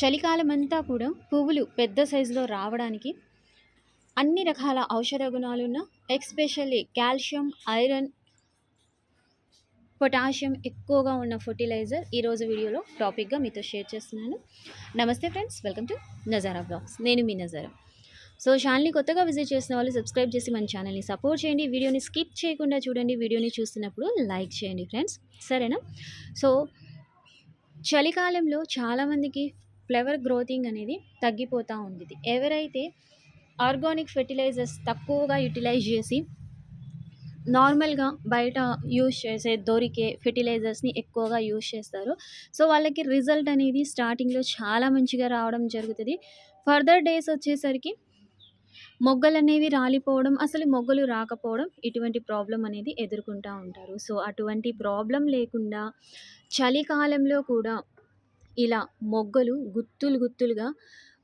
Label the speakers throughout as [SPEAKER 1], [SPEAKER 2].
[SPEAKER 1] చలికాలం అంతా కూడా పువ్వులు పెద్ద సైజులో రావడానికి అన్ని రకాల ఔషధ గుణాలున్న ఎక్స్పెషల్లీ కాల్షియం ఐరన్ పొటాషియం ఎక్కువగా ఉన్న ఫర్టిలైజర్ ఈరోజు వీడియోలో టాపిక్గా మీతో షేర్ చేస్తున్నాను. నమస్తే friends welcome to Nazara blogs. నేను మీ నజారా. సో ఛానల్ని కొత్తగా విజిట్ చేసిన వాళ్ళు సబ్స్క్రైబ్ చేసి మన ఛానల్ని సపోర్ట్ చేయండి. వీడియోని స్కిప్ చేయకుండా చూడండి. వీడియోని చూస్తున్నప్పుడు లైక్ చేయండి ఫ్రెండ్స్. సరేనా? సో చలికాలంలో చాలామందికి ఫ్లవర్ గ్రోతింగ్ అనేది తగ్గిపోతూ ఉంది ఎవరైతే ఆర్గానిక్ ఫెర్టిలైజర్స్ తక్కువగా యూటిలైజ్ చేసి నార్మల్గా బయట యూజ్ చేసే దొరికే ఫెర్టిలైజర్స్ని ఎక్కువగా యూజ్ చేస్తారు సో వాళ్ళకి రిజల్ట్ అనేది స్టార్టింగ్లో చాలా మంచిగా రావడం జరుగుతుంది. ఫర్దర్ డేస్ వచ్చేసరికి మొగ్గలు అనేవి రాలిపోవడం అసలు మొగ్గలు రాకపోవడం ఇటువంటి ప్రాబ్లం అనేది ఎదుర్కొంటూ ఉంటారు. సో అటువంటి ప్రాబ్లం లేకుండా చలికాలంలో కూడా ఇలా మొగ్గలు గుత్తులు గుత్తులుగా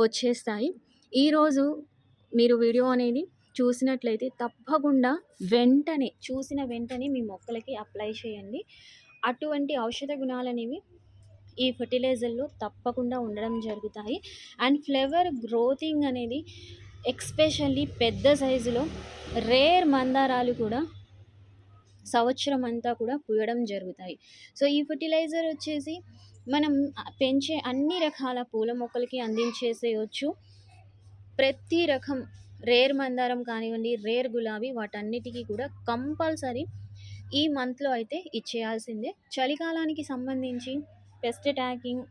[SPEAKER 1] వచ్చేస్తాయి. ఈరోజు మీరు వీడియో అనేది చూసినట్లయితే తప్పకుండా వెంటనే చూసిన వెంటనే మీ మొక్కలకి అప్లై చేయండి. అటువంటి ఔషధ గుణాలు అనేవి ఈ ఫర్టిలైజర్లో తప్పకుండా ఉండడం జరుగుతాయి. అండ్ ఫ్లేవర్ గ్రోతింగ్ అనేది ఎక్స్పెషల్లీ పెద్ద సైజులో రేర్ మందారాలు కూడా సంవత్సరం అంతా కూడా పూయడం జరుగుతాయి. సో ఈ ఫర్టిలైజర్ వచ్చేసి మనం పెంచే అన్ని రకాల పూల మొక్కలకి అందించేసేయచ్చు. ప్రతి రకం రేర్ మందారం కానివ్వండి రేర్ గులాబీ వాటన్నిటికీ కూడా కంపల్సరీ ఈ మంత్లో అయితే ఇచ్చేయాల్సిందే. చలికాలానికి సంబంధించి pest attacking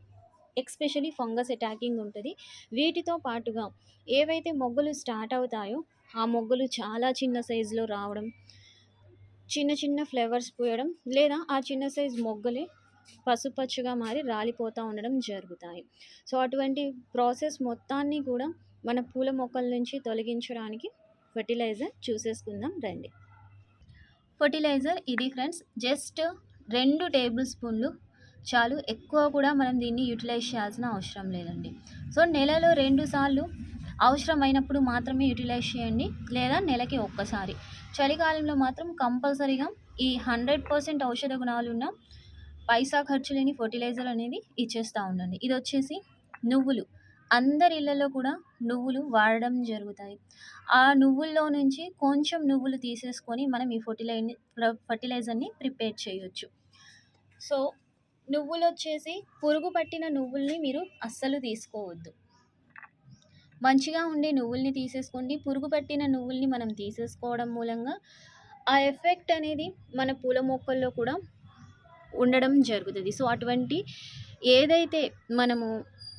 [SPEAKER 1] especially fungus attacking ఉంటుంది. వీటితో పాటుగా ఏవైతే మొగ్గలు స్టార్ట్ అవుతాయో ఆ మొగ్గలు చాలా చిన్న సైజులో రావడం చిన్న చిన్న ఫ్లేవర్స్ పోయడం లేదా ఆ చిన్న సైజ్ మొగ్గలే పసుపచ్చుగా మారి రాలిపోతూ ఉండడం జరుగుతాయి. సో అటువంటి ప్రాసెస్ మొత్తాన్ని కూడా మన పూల మొక్కల నుంచి తొలగించడానికి ఫర్టిలైజర్ చూసేసుకుందాం రండి. ఫర్టిలైజర్ ఇది ఫ్రెండ్స్ జస్ట్ రెండు టేబుల్ స్పూన్లు చాలు. ఎక్కువ కూడా మనం దీన్ని యూటిలైజ్ చేయాల్సిన అవసరం లేదండి. సో నెలలో రెండు సార్లు అవసరమైనప్పుడు మాత్రమే యూటిలైజ్ చేయండి. లేదా నెలకి ఒక్కసారి. చలికాలంలో మాత్రం కంపల్సరీగా ఈ హండ్రెడ్ పర్సెంట్ ఔషధ గుణాలున్న పైసా ఖర్చు లేని ఫర్టిలైజర్ అనేది ఇచ్చేస్తూ ఉండండి. ఇది వచ్చేసి నువ్వులు. అందరి ఇళ్ళలో కూడా నువ్వులు వాడడం జరుగుతాయి. ఆ నువ్వుల్లో నుంచి కొంచెం నువ్వులు తీసేసుకొని మనం ఈ ఫర్టిలై ఫర్టిలైజర్ని ప్రిపేర్ చేయొచ్చు. సో నువ్వులు వచ్చేసి పురుగు పట్టిన నువ్వుల్ని మీరు అస్సలు తీసుకోవద్దు. మంచిగా ఉండే నువ్వుల్ని తీసేసుకోండి. పురుగు పట్టిన నువ్వుల్ని మనం తీసేసుకోవడం మూలంగా ఆ ఎఫెక్ట్ అనేది మన పూల మొక్కల్లో కూడా ఉండడం జరుగుతుంది. సో అటువంటి ఏదైతే మనము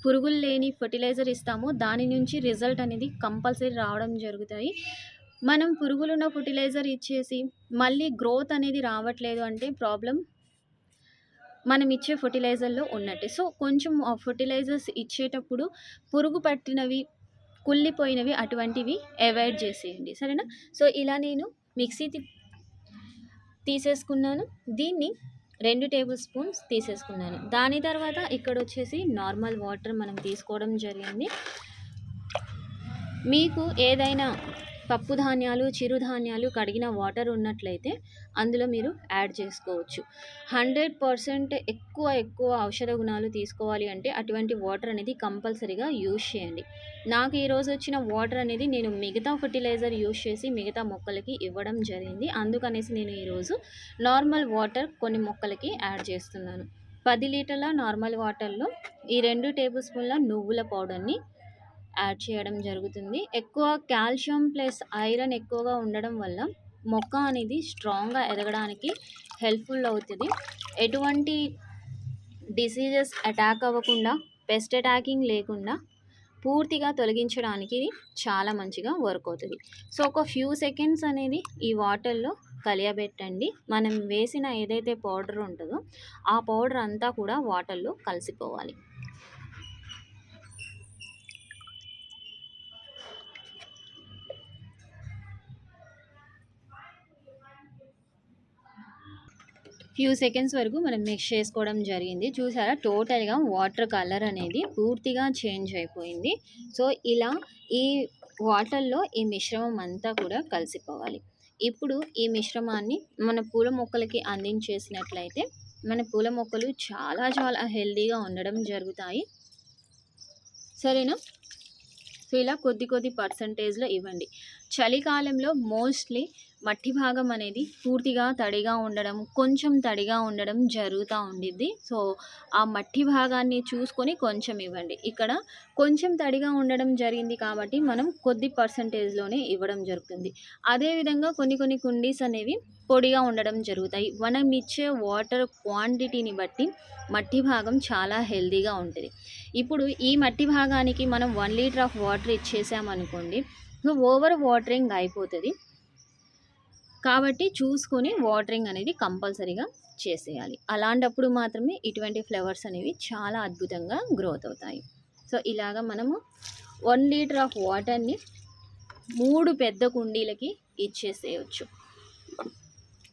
[SPEAKER 1] పురుగులు లేని ఫర్టిలైజర్ ఇస్తామో దాని నుంచి రిజల్ట్ అనేది కంపల్సరీ రావడం జరుగుతాయి. మనం పురుగులున్న ఫర్టిలైజర్ ఇచ్చేసి మళ్ళీ గ్రోత్ అనేది రావట్లేదు అంటే ప్రాబ్లం మనం ఇచ్చే ఫర్టిలైజర్లో ఉన్నట్టే. సో కొంచెం ఫర్టిలైజర్స్ ఇచ్చేటప్పుడు పురుగు పట్టినవి కుళ్ళిపోయినవి అటువంటివి అవాయిడ్ చేసేయండి. సరేనా? సో ఇలా నేను మిక్సీ తీసేసుకున్నాను. దీన్ని రెండు టేబుల్ స్పూన్స్ తీసేసుకున్నాను. దాని తర్వాత ఇక్కడ వచ్చేసి నార్మల్ వాటర్ మనం తీసుకోవడం జరిగింది. మీకు ఏదైనా పప్పు ధాన్యాలు చిరుధాన్యాలు కడిగిన వాటర్ ఉన్నట్లయితే అందులో మీరు యాడ్ చేసుకోవచ్చు. హండ్రెడ్ పర్సెంట్ ఎక్కువ ఎక్కువ ఔషధ గుణాలు తీసుకోవాలి అంటే అటువంటి వాటర్ అనేది కంపల్సరీగా యూజ్ చేయండి. నాకు ఈరోజు వచ్చిన వాటర్ అనేది నేను మిగతా ఫర్టిలైజర్ యూజ్ చేసి మిగతా మొక్కలకి ఇవ్వడం జరిగింది. అందుకనేసి నేను ఈరోజు నార్మల్ వాటర్ కొన్ని మొక్కలకి యాడ్ చేస్తున్నాను. పది లీటర్ల నార్మల్ వాటర్లో ఈ రెండు టేబుల్ స్పూన్ల నువ్వుల పౌడర్ని యాడ్ చేయడం జరుగుతుంది. ఎక్కువ కాల్షియం ప్లస్ ఐరన్ ఎక్కువగా ఉండడం వల్ల మొక్క అనేది స్ట్రాంగ్గా ఎదగడానికి హెల్ప్ఫుల్ అవుతుంది. ఎటువంటి డిసీజెస్ అటాక్ అవ్వకుండా పెస్ట్ అటాకింగ్ లేకుండా పూర్తిగా తొలగించడానికి చాలా మంచిగా వర్క్ అవుతుంది. సో ఒక ఫ్యూ సెకండ్స్ అనేది ఈ వాటర్లో కలియబెట్టండి. మనం వేసిన ఏదైతే పౌడర్ ఉంటుందో ఆ పౌడర్ అంతా కూడా వాటర్లో కలిసిపోవాలి. ఫ్యూ సెకండ్స్ వరకు మనం మిక్స్ చేసుకోవడం జరిగింది. చూసారా? టోటల్గా వాటర్ కలర్ అనేది పూర్తిగా చేంజ్ అయిపోయింది. సో ఇలా ఈ వాటర్లో ఈ మిశ్రమం అంతా కూడా కలిసిపోవాలి. ఇప్పుడు ఈ మిశ్రమాన్ని మన పూల మొక్కలకి అందించేసినట్లయితే మన పూల మొక్కలు చాలా చాలా హెల్దీగా ఉండడం జరుగుతాయి. సరేనా? సో ఇలా కొద్ది కొద్ది పర్సంటేజ్లో ఇవ్వండి. చలికాలంలో మోస్ట్లీ మట్టి భాగం అనేది పూర్తిగా తడిగా ఉండడం కొంచెం తడిగా ఉండడం జరుగుతూ ఉండిద్ది. సో ఆ మట్టి భాగాన్ని చూసుకొని కొంచెం ఇవ్వండి. ఇక్కడ కొంచెం తడిగా ఉండడం జరిగింది కాబట్టి మనం కొద్ది పర్సంటేజ్లోనే ఇవ్వడం జరుగుతుంది. అదేవిధంగా కొన్ని కొన్ని కుండీస్ అనేవి పొడిగా ఉండడం జరుగుతాయి. మనం ఇచ్చే వాటర్ క్వాంటిటీని బట్టి మట్టి భాగం చాలా హెల్దీగా ఉంటుంది. ఇప్పుడు ఈ మట్టి భాగానికి మనం వన్ లీటర్ ఆఫ్ వాటర్ ఇచ్చేసామనుకోండి ఓవర్ వాటరింగ్ అయిపోతుంది. కాబట్టి చూసుకొని వాటరింగ్ అనేది కంపల్సరీగా చేసేయాలి. అలాంటప్పుడు మాత్రమే ఇటువంటి ఫ్లవర్స్ అనేవి చాలా అద్భుతంగా గ్రోత్ అవుతాయి. సో ఇలాగ మనము వన్ లీటర్ ఆఫ్ వాటర్ని మూడు పెద్ద కుండీలకి ఇచ్చేసేయచ్చు.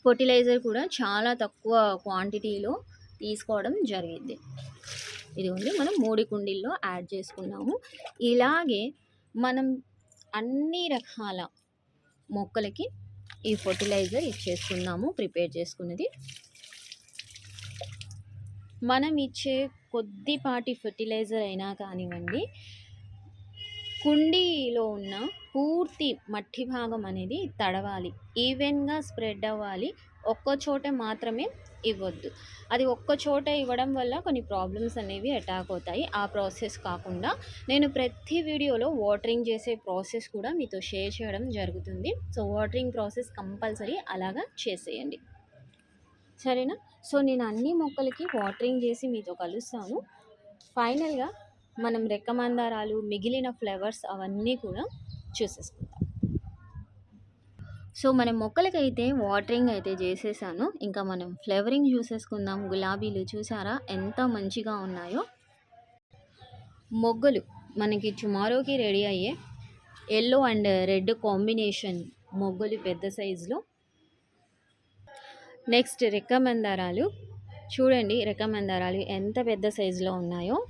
[SPEAKER 1] ఫర్టిలైజర్ కూడా చాలా తక్కువ క్వాంటిటీలో తీసుకోవడం జరిగింది. ఇది ఉంది మనం మూడు కుండీల్లో యాడ్ చేసుకున్నాము. ఇలాగే మనం అన్ని రకాల మొక్కలకి ఈ ఫర్టిలైజర్ ఇచ్చేసుకున్నాము ప్రిపేర్ చేసుకున్నది. మనం ఇచ్చే కొద్దిపాటి ఫర్టిలైజర్ అయినా కానివ్వండి కుండీలో ఉన్న పూర్తి మట్టి భాగం అనేది తడవాలి. ఈవెన్గా స్ప్రెడ్ అవ్వాలి. ఒక్క చోట మాత్రమే ఇవ్వద్దు. అది ఒక్క చోట ఇవ్వడం వల్ల కొన్ని ప్రాబ్లమ్స్ అనేవి అటాక్ అవుతాయి. ఆ ప్రాసెస్ కాకుండా నేను ప్రతి వీడియోలో వాటరింగ్ చేసే ప్రాసెస్ కూడా మీతో షేర్ చేయడం జరుగుతుంది. సో వాటరింగ్ ప్రాసెస్ కంపల్సరీ అలాగా చేసేయండి. సరేనా? సో నేను అన్ని మొక్కలకి వాటరింగ్ చేసి మీతో కలుస్తాను. ఫైనల్గా మనం రెక్కమందారాలు మిగిలిన ఫ్లవర్స్ అవన్నీ కూడా చూసేసుకుందాం. సో మనం మొక్కలకైతే వాటరింగ్ అయితే చేసేసాను. ఇంకా మనం ఫ్లేవరింగ్ చూసేసుకుందాం. గులాబీలు చూసారా? ఎంత మంచిగా ఉన్నాయో. మొగ్గలు మనకి టుమారోకి రెడీ అయ్యే ఎల్లో అండ్ రెడ్ కాంబినేషన్ మొగ్గలు పెద్ద సైజులో. నెక్స్ట్ రెక్కమందారాలు చూడండి రెక్కమందారాలు ఎంత పెద్ద సైజులో ఉన్నాయో.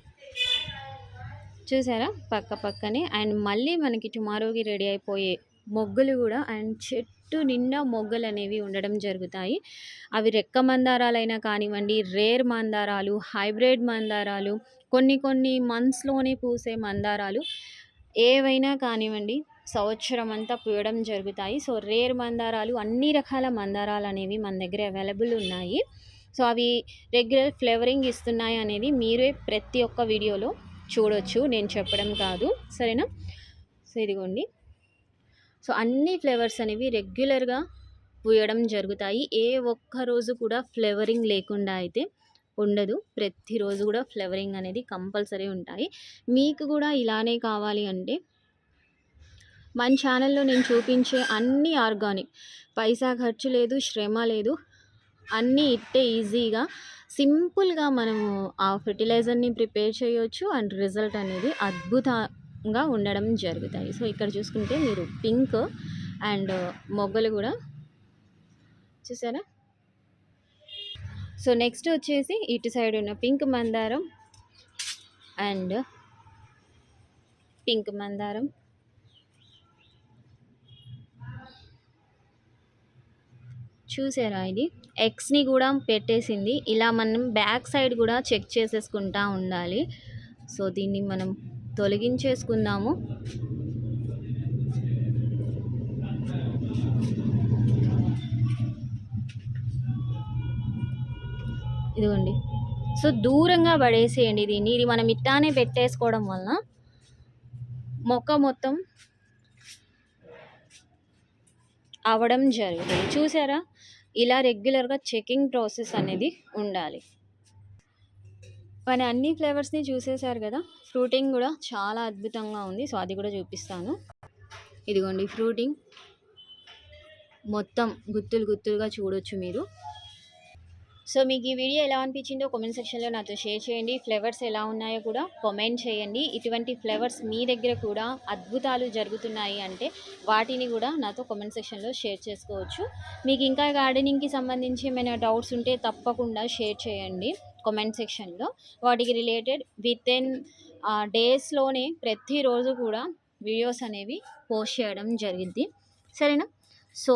[SPEAKER 1] చూసారా? పక్క పక్కనే. అండ్ మళ్ళీ మనకి టుమారోకి రెడీ అయిపోయే మొగ్గలు కూడా అండ్ చెట్టు నిండా మొగ్గలు అనేవి ఉండడం జరుగుతాయి. అవి రెక్క మందారాలైనా కానివ్వండి రేర్ మందారాలు హైబ్రిడ్ మందారాలు కొన్ని కొన్ని మంత్స్లోనే పూసే మందారాలు ఏవైనా కానివ్వండి సంవత్సరం అంతా పూయడం జరుగుతాయి. సో రేర్ మందారాలు అన్ని రకాల మందారాలు అనేవి మన దగ్గర అవైలబుల్ ఉన్నాయి. సో అవి రెగ్యులర్ ఫ్లేవరింగ్ ఇస్తున్నాయి అనేది మీరే ప్రతి ఒక్క వీడియోలో చూడొచ్చు. నేను చెప్పడం కాదు. సరేనా? సో ఇదిగోండి. సో అన్ని ఫ్లేవర్స్ అనేవి రెగ్యులర్గా పూయడం జరుగుతాయి. ఏ ఒక్క రోజు కూడా ఫ్లేవరింగ్ లేకుండా అయితే ఉండదు. ప్రతిరోజు కూడా ఫ్లేవరింగ్ అనేది కంపల్సరీ ఉంటాయి. మీకు కూడా ఇలానే కావాలి అంటే మన ఛానల్లో నేను చూపించే అన్ని ఆర్గానిక్ పైసా ఖర్చు లేదు శ్రమ లేదు అన్నీ ఇట్టే ఈజీగా సింపుల్గా మనము ఆ ఫెర్టిలైజర్ని ప్రిపేర్ చేయొచ్చు. అండ్ రిజల్ట్ అనేది అద్భుత గా ఉండడం జరుగుతాయి. సో ఇక్కడ చూసుకుంటే మీరు పింక్ అండ్ మొగ్గలు కూడా చూసారా? సో నెక్స్ట్ వచ్చేసి ఇటు సైడ్ ఉన్న పింక్ మందారం అండ్ పింక్ మందారం. చూసారా ఇది? ఎక్స్ని కూడా పెట్టేసింది. ఇలా మనం బ్యాక్ సైడ్ కూడా చెక్ చేసేసుకుంటా ఉండాలి. సో దీన్ని మనం తొలగించేసుకుందాము. ఇదిగోండి. సో దూరంగా పడేసేయండి దీన్ని. ఇది మనం ఇట్టానే పెట్టేసుకోవడం వలన మొక్క మొత్తం అవడం జరుగుతుంది. చూసారా? ఇలా రెగ్యులర్గా చెకింగ్ ప్రాసెస్ అనేది ఉండాలి. మన అన్ని ఫ్లేవర్స్ని చూసేశారు కదా ఫ్రూటింగ్ కూడా చాలా అద్భుతంగా ఉంది. సో అది కూడా చూపిస్తాను. ఇదిగోండి ఫ్రూటింగ్. మొత్తం గుత్తులు గుత్తులుగా చూడొచ్చు మీరు. సో మీకు ఈ వీడియో ఎలా అనిపించిందో కామెంట్ సెక్షన్లో నాతో షేర్ చేయండి. ఫ్లేవర్స్ ఎలా ఉన్నాయో కూడా కామెంట్ చేయండి. ఇటువంటి ఫ్లేవర్స్ మీ దగ్గర కూడా అద్భుతాలు జరుగుతున్నాయి అంటే వాటిని కూడా నాతో కామెంట్ సెక్షన్లో షేర్ చేసుకోవచ్చు. మీకు ఇంకా గార్డెనింగ్కి సంబంధించి ఏమైనా డౌట్స్ ఉంటే తప్పకుండా షేర్ చేయండి. కామెంట్ సెక్షన్లో వాటికి రిలేటెడ్ విత్ ఇన్ డేస్లోనే ప్రతిరోజు కూడా వీడియోస్ అనేవి పోస్ట్ చేయడం జరిగింది. సరేనా? సో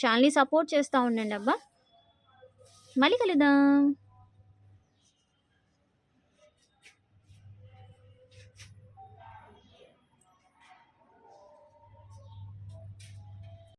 [SPEAKER 1] ఛానల్ని సపోర్ట్ చేస్తూ ఉండండి అబ్బా. మళ్ళీ కలుద్దాం.